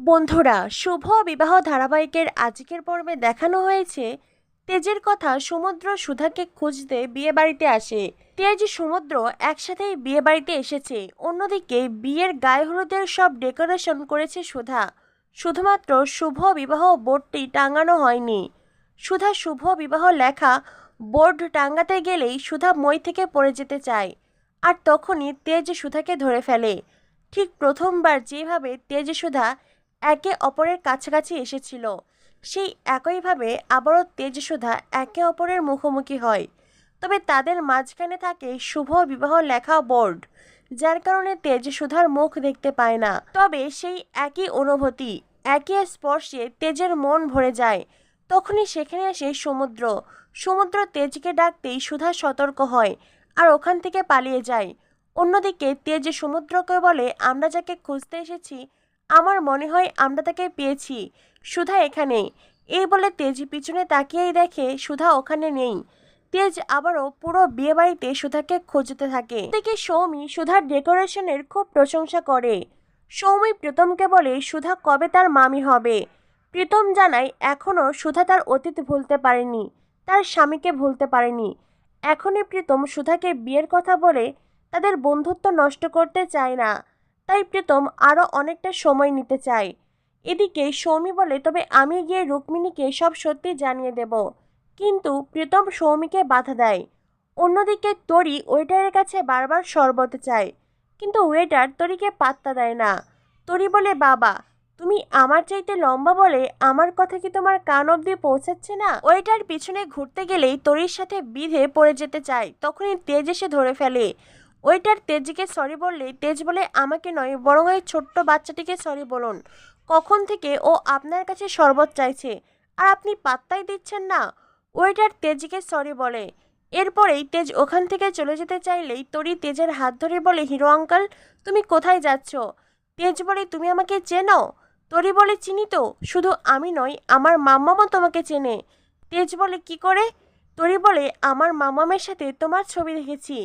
বন্ধুরা, শুভ বিবাহ ধারাবাহিকের আজকের পর্বে দেখানো হয়েছে তেজের কথা সমুদ্র সুধাকে খুঁজতে বিয়ে বাড়িতে আসে। তেজ সমুদ্র একসাথেই বিয়ে বাড়িতে এসেছে। অন্যদিকে বিয়ের গায়ে হলুদের সব ডেকোরেশন করেছে সুধা। শুধুমাত্র শুভ বিবাহ বোর্ডটি টাঙানো হয়নি। সুধা শুভ বিবাহ লেখা বোর্ড টাঙ্গাতে গেলেই সুধা মই থেকে পড়ে যেতে চায়। আর তখনই তেজ সুধাকে ধরে ফেলে। ঠিক প্রথমবার যেভাবে তেজ সুধা একে অপরের কাছাকাছি এসেছিল। সেই একইভাবে আবারও তেজসুধা একে অপরের মুখোমুখি হয়। তবে তাদের মাঝখানে থাকে শুভ বিবাহ লেখা বোর্ড, যার কারণে তেজসুধার মুখ দেখতে পায় না। তবে সেই একই অনুভূতি, একই স্পর্শে তেজের মন ভরে যায়। তখনই সেখানে আসে সমুদ্র। সমুদ্র তেজকে ডাকতেই সুধা সতর্ক হয় আর ওখান থেকে পালিয়ে যায়। অন্যদিকে তেজ সমুদ্রকে বলে, আমরা যাকে খুঁজতে এসেছি আমার মনে হয় আমরা তাকে পেয়েছি। সুধা এখানে এই বলে তেজ পিছনে তাকিয়েই দেখে সুধা ওখানে নেই। তেজ আবারও পুরো বিয়ে বাড়িতে সুধাকে খুঁজতে থাকে। থেকে সৌমি সুধার ডেকোরেশনের খুব প্রশংসা করে। সৌমি প্রীতমকে বলে, সুধা কবে তার মামি হবে? প্রীতম জানায় এখনও সুধা তার অতীত ভুলতে পারেনি। তার স্বামীকে ভুলতে পারেনি। এখনই প্রীতম সুধাকে বিয়ের কথা বলে তাদের বন্ধুত্ব নষ্ট করতে চায় না। তাই প্রীতম আরও অনেকটা সময় নিতে চায়। এদিকে সৌমি বলে, তবে আমি গিয়ে রুক্মিণীকে সব সত্যি জানিয়ে দেব। কিন্তু প্রীতম সৌমিকে বাধা দেয়। অন্যদিকে তরি ওয়েটারের কাছে বারবার শরবত চায়, কিন্তু ওয়েটার তরিকে পাত্তা দেয় না। তরি বলে, বাবা, তুমি আমার চাইতে লম্বা বলে আমার কথা কি তোমার কান অবধি পৌঁছাচ্ছে না? ওয়েটার পিছনে ঘুরতে গেলেই তরির সাথে বিধে পড়ে যেতে চায়, তখনই তেজ এসে ধরে ফেলে। ওইটার তেজকে সরি বললে তেজ বলে আমাকে নয়, বরং ওই ছোট্ট বাচ্চাটিকে সরি বলুন। কখন থেকে ও আপনার কাছে শরবত চাইছে? আর আপনি পাত্তাই দিচ্ছেন না। ওইটার তেজকে সরি বলে। এরপরেই তেজ ওখান থেকে চলে যেতে চাইলেই তরি তেজের হাত ধরে বলে, হিরো আঙ্কাল, তুমি কোথায় যাচ্ছ? তেজ বলে, তুমি আমাকে চেনো? তরি বলে, চিনি তো, শুধু আমি নই, আমার মাম্মামও তোমাকে চেনে। তেজ বলে, কি করে? তরি বলে, আমার মাম্মামের সাথে তোমার ছবি দেখেছি।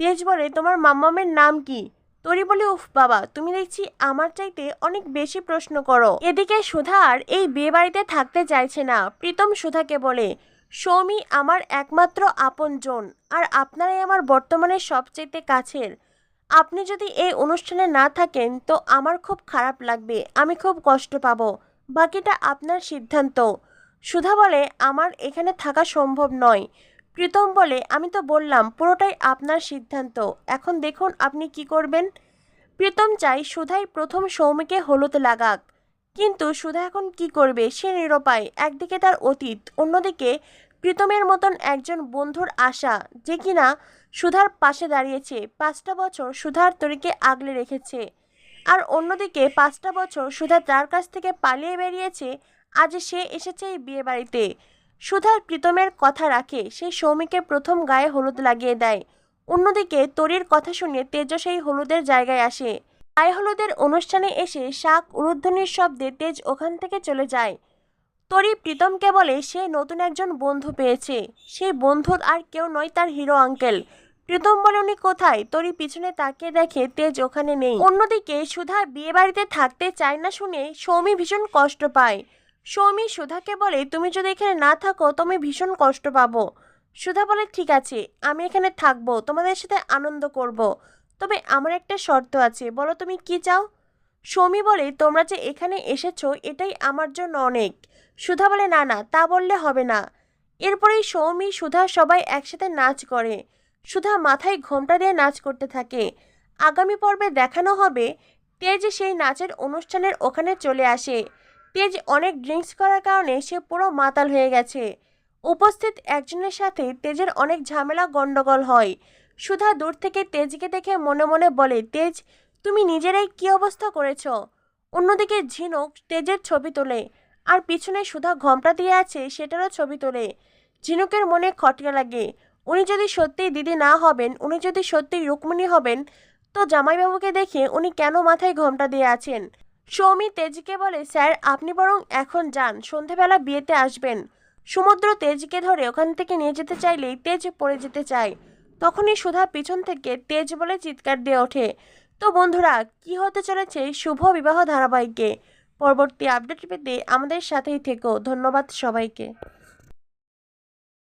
তেজ বলে তোমার মাম্মামের নাম কি? তরি বলে, উফ বাবা, তুমি দেখছি আমার চাইতে অনেক বেশি প্রশ্ন করো। এদিকে সুধা আর এই বিয়ে বাড়িতে থাকতে চাইছে না। প্রীতম সুধাকে বলে, সৌমি আমার একমাত্র আপনজন আর আপনারাই আমার বর্তমানে সবচাইতে কাছের। আপনি যদি এই অনুষ্ঠানে না থাকেন তো আমার খুব খারাপ লাগবে, আমি খুব কষ্ট পাবো। বাকিটা আপনার সিদ্ধান্ত। সুধা বলে, আমার এখানে থাকা সম্ভব নয়। প্রীতম বলে, আমি তো বললাম, পুরোটাই আপনার সিদ্ধান্ত। এখন দেখুন আপনি কি করবেন। প্রীতম চাই সুধাই প্রথম সৌমিকে হলুদ লাগাক। কিন্তু সুধা এখন কি করবে, সে নিরুপায়। একদিকে তার অতীত, অন্যদিকে প্রীতমের মতন একজন বন্ধুর আশা, যে কিনা সুধার পাশে দাঁড়িয়েছে। পাঁচটা বছর সুধার তরিকে আগলে রেখেছে। আর অন্যদিকে পাঁচটা বছর সুধা তার কাছ থেকে পালিয়ে বেরিয়েছে, আজ সে এসেছে এই বিয়ে বাড়িতে সুধার প্রীতমের কথা রাখে, সেই সৌমিকে প্রথম গায়ে হলুদ লাগিয়ে দেয়। অন্যদিকে তরির কথা শুনে তেজ সেই হলুদের জায়গায় আসে। গায়ে হলুদের অনুষ্ঠানে এসে শাক, উলুধ্বনির শব্দে তেজ ওখান থেকে চলে যায়। তরি প্রীতমকে বলে, সে নতুন একজন বন্ধু পেয়েছে। সেই বন্ধুর আর কেউ নয় তার হিরো আঙ্কেল। প্রীতম বলে, উনি কোথায়? তরি পিছনে তাকিয়ে দেখে তেজ ওখানে নেই। অন্যদিকে সুধা বিয়ে বাড়িতে থাকতে চায় না শুনে সৌমি ভীষণ কষ্ট পায়। সৌমি, সুধাকে বলে, তুমি যদি এখানে না থাকো তুমি ভীষণ কষ্ট পাবো। সুধা বলে, ঠিক আছে, আমি এখানে থাকব, তোমাদের সাথে আনন্দ করব। তবে আমার একটা শর্ত আছে, বলো তুমি কি চাও? সৌমি বলে, তোমরা যে এখানে এসেছ, এটাই আমার জন্য অনেক। সুধা বলে, না না, তা বললে হবে না। এরপরেই সৌমি, সুধা সবাই একসাথে নাচ করে। সুধা মাথায় ঘোমটা দিয়ে নাচ করতে থাকে। আগামী পর্বে দেখানো হবে তেজ সেই নাচের অনুষ্ঠানের ওখানে চলে আসে। তেজ অনেক ড্রিঙ্কস করার কারণে সে পুরো মাতাল হয়ে গেছে। উপস্থিত একজনের সাথে তেজের অনেক ঝামেলা, গন্ডগোল হয়। সুধা দূর থেকে তেজকে দেখে মনে মনে বলে, তেজ, তুমি নিজেরাই কি অবস্থা করেছ? অন্যদিকে ঝিনুক তেজের ছবি তোলে, আর পিছনে সুধা ঘমটা দিয়ে আছে, সেটারও ছবি তোলে। ঝিনুকের মনে খটকা লাগে, উনি যদি সত্যিই দিদি না হবেন, উনি যদি সত্যিই রুক্মিণী হবেন, তো জামাইবাবুকে দেখে উনি কেন মাথায় ঘোমটা দিয়ে আছেন? সৌমি তেজকে বলে, স্যার, আপনি বরং এখন যান, সন্ধেবেলা বিয়েতে আসবেন। সমুদ্র তেজকে ধরে ওখান থেকে নিয়ে যেতে চাইলেই তেজ পড়ে যেতে চায়। তখনই সুধা পিছন থেকে তেজ বলে চিৎকার দিয়ে ওঠে, তো বন্ধুরা, কি হতে চলেছে শুভ বিবাহ ধারাবাহিকে? পরবর্তী আপডেট পেতে আমাদের সাথেই থেকো। ধন্যবাদ সবাইকে।